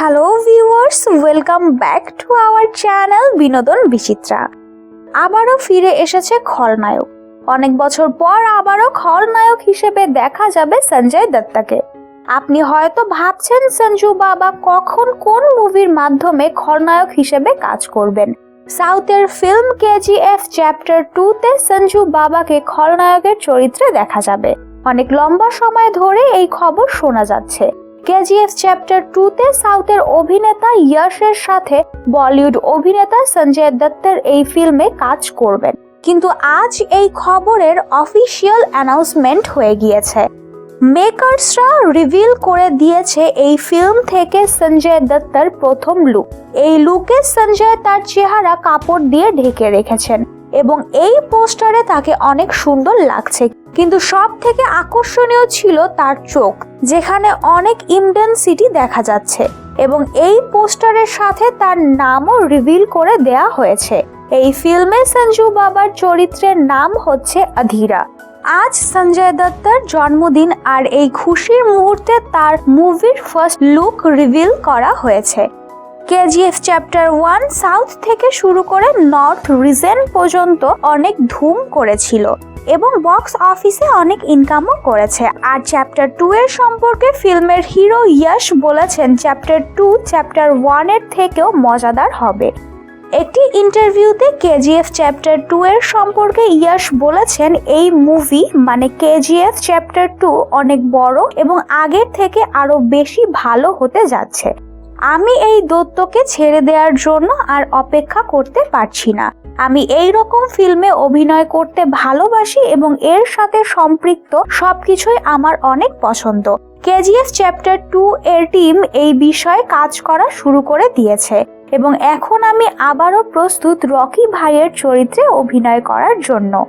Hello viewers welcome back to our channel Binodon Bichitra আবারও ফিরে এসেছে খলনায়ক। অনেক বছর পর আবারও খলনায়ক হিসেবে দেখা যাবে সঞ্জয় দত্তাকে। আপনি হয়তো ভাবছেন, সঞ্জু বাবা কখন কোন মুভির মাধ্যমে খলনায়ক হিসেবে কাজ করবেন? সাউথের ফিল্ম কেজিএফ চ্যাপ্টার টুতে সঞ্জু বাবাকে খলনায়কের চরিত্রে দেখা যাবে। অনেক লম্বা সময় ধরে এই খবর শোনা যাচ্ছে। কেজিএফ চ্যাপ্টার টুতে সাউথের অভিনেতা ইয়াশের সাথে বলিউড অভিনেতা সঞ্জয় দত্তের এই ফিল্মে কাজ করবেন। কিন্তু আজ এই খবরের অফিসিয়াল অ্যানাউন্সমেন্ট হয়ে গিয়েছে। মেকার্সরা রিভিল করে দিয়েছে এই ফিল্ম থেকে সঞ্জয় দত্তর প্রথম লুক এই লুকে সঞ্জয় তার চেহারা কাপড় দিয়ে ঢেকে রেখেছেন। এবং এই পোস্টারে তাকে অনেক সুন্দর লাগছে। কিন্তু সব থেকে আকর্ষণীয় ছিল তার চোখ, যেখানে অনেক ইন্টেন্সিটি দেখা যাচ্ছে এবং এই পোস্টারের সাথে তার নামও রিভিল করে দেয়া হয়েছে। এই ফিল্মে সঞ্জু বাবার চরিত্রের নাম হচ্ছে অধীরা। আজ সঞ্জয় দত্তর জন্মদিন আর এই খুশির মুহূর্তে তার মুভির ফার্স্ট লুক রিভিল করা হয়েছে। কেজিএফ চ্যাপ্টার ওয়ান সাউথ থেকে শুরু করে নর্থ রিজন পর্যন্ত অনেক ধুম করেছিল এবং বক্স অফিসে অনেক ইনকামও করেছে। আর চ্যাপ্টার টু এর সম্পর্কে ফিল্মের হিরো ইয়াশ বলেছেন, চ্যাপ্টার টু, চ্যাপ্টার ওয়ানের থেকেও মজাদার হবে। একটি ইন্টারভিউতে কেজিএফ চ্যাপ্টার টু এর সম্পর্কে ইয়াশ বলেছেন, এই মুভি মানে কেজিএফ চ্যাপ্টার টু অনেক বড় এবং আগের থেকে আরও বেশি ভালো হতে যাচ্ছে। আমি এই দত্তকে ছেড়ে দেওয়ার জন্য আর অপেক্ষা করতে পারছি না। আমি এই রকম ফিল্মে অভিনয় করতে ভালোবাসি এবং এর সাথে সম্পৃক্ত সবকিছুই আমার অনেক পছন্দ। কেজিএফ চ্যাপ্টার টু এর টিম এই বিষয়ে কাজ করা শুরু করে দিয়েছে এবং এখন আমি আবারও প্রস্তুত রকি ভাইয়ের চরিত্রে অভিনয় করার জন্য।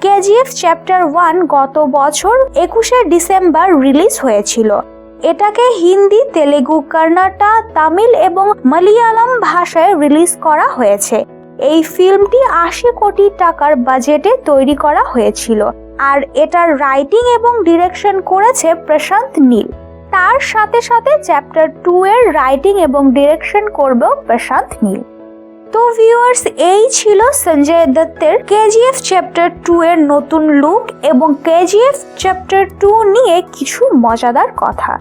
কেজিএফ চ্যাপ্টার ওয়ান গত বছর একুশে ডিসেম্বর রিলিজ হয়েছিল। এটাকে হিন্দি, তেলেগু কর্ণাটা তামিল এবং মালয়ালম ভাষায় রিলিজ করা হয়েছে। এই ফিল্মটি আশি কোটি টাকার বাজেটে তৈরি করা হয়েছিল। আর এটার রাইটিং এবং ডিরেকশন করেছে প্রশান্ত নীল। তার সাথে সাথে চ্যাপ্টার টু এর রাইটিং এবং ডিরেকশন করবেও প্রশান্ত নীল। তো ভিউয়ার্স এই ছিল সঞ্জয় দত্তের কেজিএফ চ্যাপ্টার টু এর নতুন লুক এবং কেজিএফ চ্যাপ্টার টু নিয়ে কিছু মজাদার কথা।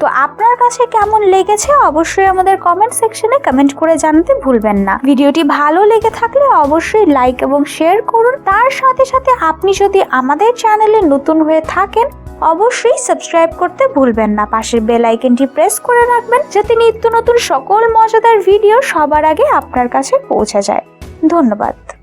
তো আপনার কাছে কেমন লেগেছে অবশ্যই আমাদের কমেন্ট সেকশনে কমেন্ট করে জানাতে ভুলবেন না। ভিডিওটি ভালো লেগে থাকলে অবশ্যই লাইক এবং শেয়ার করুন। তার সাথে সাথে আপনি যদি আমাদের চ্যানেলে নতুন হয়ে থাকেন, অবশ্যই সাবস্ক্রাইব করতে ভুলবেন না। পাশের বেল আইকনটি প্রেস করে রাখবেন যাতে নিত্য নতুন সকল মজাদার ভিডিও সবার আগে আপনার কাছে পৌঁছে যায়। ধন্যবাদ।